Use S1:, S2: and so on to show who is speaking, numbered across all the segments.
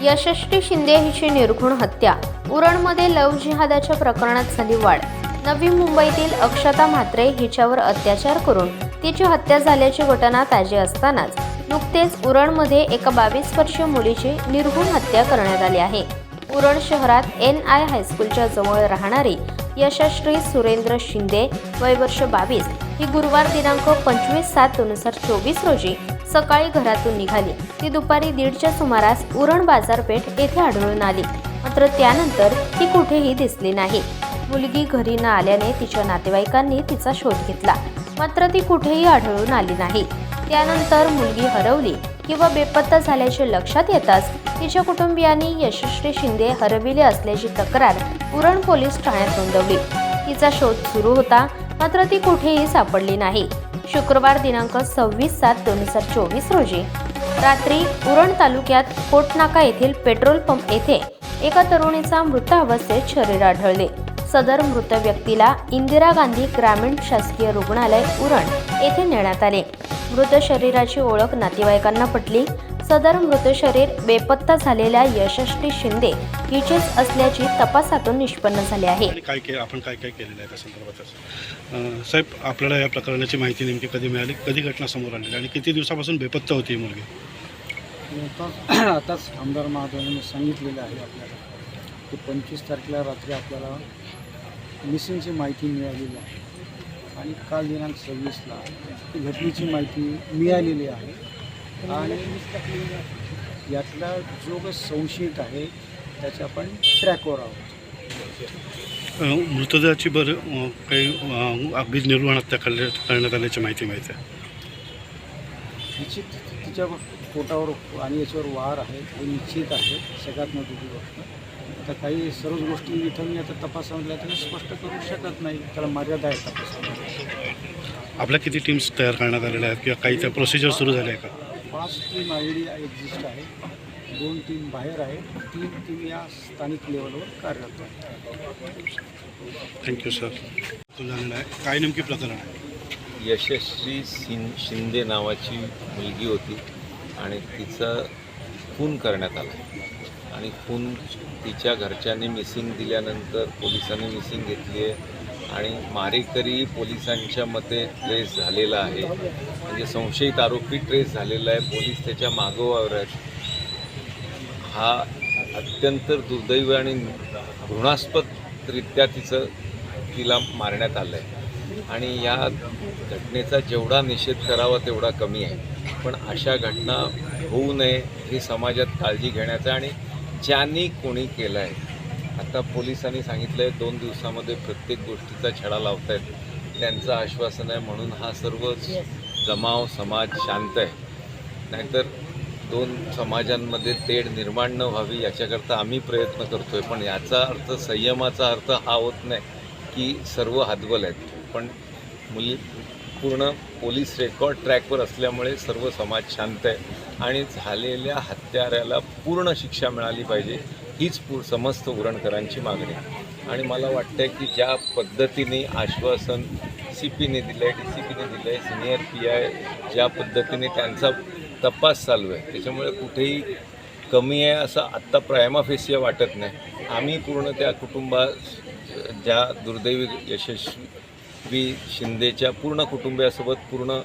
S1: यशस्वी शिंदे हिची निर्घुण हत्या. उरणमध्ये लव जिहादाच्या प्रकरणात झाली वाढ. नवी मुंबईतील अक्षता म्हात्रे हिच्यावर अत्याचार करून तिची हत्या झाल्याची घटना ताजी असतानाच नुकतेच उरणमध्ये एका बावीस वर्षीय मुलीची निर्घुण हत्या करण्यात आली आहे. उरण शहरात एन आय हायस्कूलच्या जवळ राहणारी यशश्री सुरेंद्र शिंदे वय वर्ष बावीस ही गुरुवार दिनांक पंचवीस सात दोन हजार चोवीस रोजी सकाळी घरातून निघाली. ती दुपारी दीडच्या सुमारास उरण बाजारपेठ येथे आढळून आली. मात्र त्यानंतर ती कुठेही दिसली नाही. मुलगी घरी न आल्याने तिच्या नातेवाईकांनी तिचा शोध घेतला. मात्र ती कुठेही आढळून आली नाही. त्यानंतर मुलगी हरवली किंवा बेपत्ता झाल्याचे लक्षात येताच तिच्या कुटुंबियांनी यशस्वी शिंदे हरविले असल्याची तक्रार उरण पोलीस ठाण्यात नोंदवली. तिचा शोध सुरू होता मात्र ती कुठेही सापडली नाही. शुक्रवार दिनांक सव्वीस सात दोन हजार चोवीस रोजी. रात्री उरण तालुक्यात कोटनाका येथील पेट्रोल पंप येथे एका तरुणीचा मृत अवस्थेत शरीर आढळले. सदर मृत व्यक्तीला इंदिरा गांधी ग्रामीण शासकीय रुग्णालय उरण येथे नेण्यात आले. मृत शरीराची ओळख नातेवाईकांना पटली. सदर मृत शरीर बेपत्ता झालेल्या यशस्वी शिंदे हिचेच असल्याची तपासातून निष्पन्न झाले आहे.
S2: आणि काय के आपण काय काय केलेलं आहे त्या संदर्भातच अं, साहेब आपल्याला या प्रकरणाची माहिती नेमकी कधी मिळाली? कधी घटना समोर आलेली? आणि किती दिवसापासून बेपत्ता होती ही मुलगी?
S3: आताच आताच आमदार महादेवांनी सांगितलेलं आहे आपल्याला की पंचवीस तारखेला रात्री आपल्याला मिसिंगची माहिती मिळालेली आहे. आणि काल दिनांक सव्वीसला ती घटनेची माहिती मिळालेली आहे. आणि यातला जो काही संशयित आहे त्याच्या आपण ट्रॅकवर आहोत.
S2: मृतदेहाची बरं काही अं, अगदी निर्वहण हत्या करण्या करण्यात आल्याची माहिती माहिती आहे
S3: निश्चित तिच्या पोटावर आणि याच्यावर वार आहे हे निश्चित आहे सगळ्यात महत्त्वाची गोष्ट. आता काही सर्वच गोष्टी इथं मी आता तपासामध्ये मी स्पष्ट करू शकत नाही त्याला मर्यादा आहे तपासामध्ये.
S2: आपल्या किती टीम्स तयार करण्यात आलेल्या आहेत किंवा काही त्या प्रोसिजर सुरू झाल्या आहे का?
S3: पाच टीम ऑलरेडी एक्झिस्ट आहे. दोन टीम बाहेर आहे. तीन टीम या स्थानिक लेवलवर कार्यरत आहे.
S2: Thank you sir. झालेला आहे. काय नेमकी प्रकरण आहे?
S4: यशस्वी सिं शिंदे नावाची मुलगी होती आणि तिचं खून करण्यात आला. आणि खून तिच्या घरच्यांनी मिसिंग दिल्यानंतर पोलिसांनी मिसिंग घेतली आहे. आणि मारेकरी पोलिसांच्या मते ट्रेस झालेला आहे. म्हणजे संशयित आरोपी ट्रेस झालेला आहे. पोलीस त्याच्या मागोवावर आहेत. हा अत्यंत दुर्दैव आणि घृणास्पदरित्या तिचं तिला मारण्यात आलं आहे आणि या घटनेचा जेवढा निषेध करावा तेवढा कमी आहे. पण अशा घटना होऊ नये ही समाजात काळजी घेण्याचा आणि ज्यांनी कोणी केलं आहे आता पोलिसांनी सांगितलं आहे दोन दिवसामध्ये प्रत्येक गोष्टीचा छडा लावत आहेत त्यांचं आश्वासन आहे म्हणून हा सर्व जमाव समाज शांत आहे. नाहीतर दोन समाजांमध्ये तेढ निर्माण न व्हावी याच्याकरता आम्ही प्रयत्न करतो आहे पण याचा अर्थ संयमाचा अर्थ हा होत नाही की सर्व हातबल आहेत. पण मुली पूर्ण पोलीस रेकॉर्ड ट्रॅकवर असल्यामुळे सर्व समाज शांत आहे आणि झालेल्या हत्याऱ्याला पूर्ण शिक्षा मिळाली पाहिजे हीच पू समस्त उरणकरांची मागणी आहे. आणि मला वाटतं आहे की ज्या पद्धतीने आश्वासन सी पीने दिलं आहे डी सी पीने दिलं आहे सिनियर पी आय ज्या पद्धतीने त्यांचा तपास चालू आहे त्याच्यामुळे कुठेही कमी आहे असं आत्ता प्रायमाफेसिया वाटत नाही आम्ही पूर्ण त्या कुटुंबा ज्या दुर्दैवी यशस्वी शिंदेच्या पूर्ण कुटुंबियासोबत पूर्ण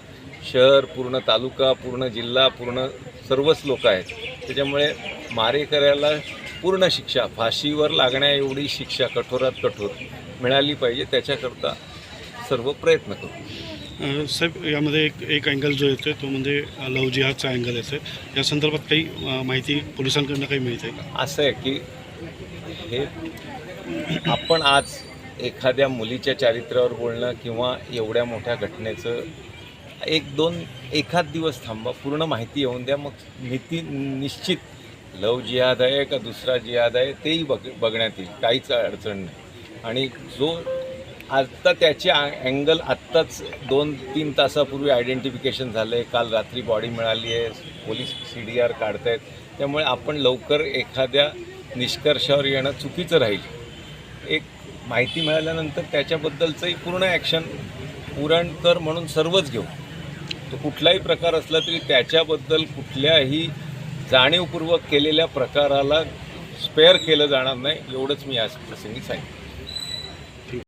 S4: शहर पूर्ण तालुका पूर्ण जिल्हा पूर्ण सर्वच लोक आहेत. त्याच्यामुळे मारेकऱ्याला पूर्ण शिक्षा फाशीवर लागण्या एवढी शिक्षा कठोरात कठोर मिळाली पाहिजे त्याच्याकरता सर्व प्रयत्न करू.
S2: साहेब यामध्ये एक एक अँगल जो येतो तो म्हणजे लव जिहादचा अँगल येतो या संदर्भात काही माहिती पोलिसांकडनं काही मिळते का?
S4: असं आहे की हे आपण आज एखाद्या मुलीच्या चारित्र्यावर बोलणं किंवा एवढ्या मोठ्या घटनेचं एक दोन एखाद दिवस थांबा पूर्ण माहिती येऊन द्या मग नीती निश्चित. लव जिहाद आहे का दुसरा जिहाद आहे तेही बघ बघण्यात येईल काहीच अडचण नाही. आणि जो आत्ता त्याचे अँगल आत्ताच दोन तीन तासापूर्वी आयडेंटिफिकेशन झालं आहे काल रात्री बॉडी मिळाली आहे पोलीस सी डी आर काढत आहेत त्यामुळे आपण लवकर एखाद्या निष्कर्षावर येणं चुकीचं राहील. एक माहिती मिळाल्यानंतर त्याच्याबद्दलचंही पूर्ण ॲक्शन पुरणकर म्हणून सर्वच घेऊ. तो कुठलाही प्रकार असला तरी त्याच्याबद्दल कुठल्याही जाणीवपूर्वक केलेल्या प्रकाराला स्पेअर केलं जाणार नाही एवढंच मी आज प्रसंगी सांगितलं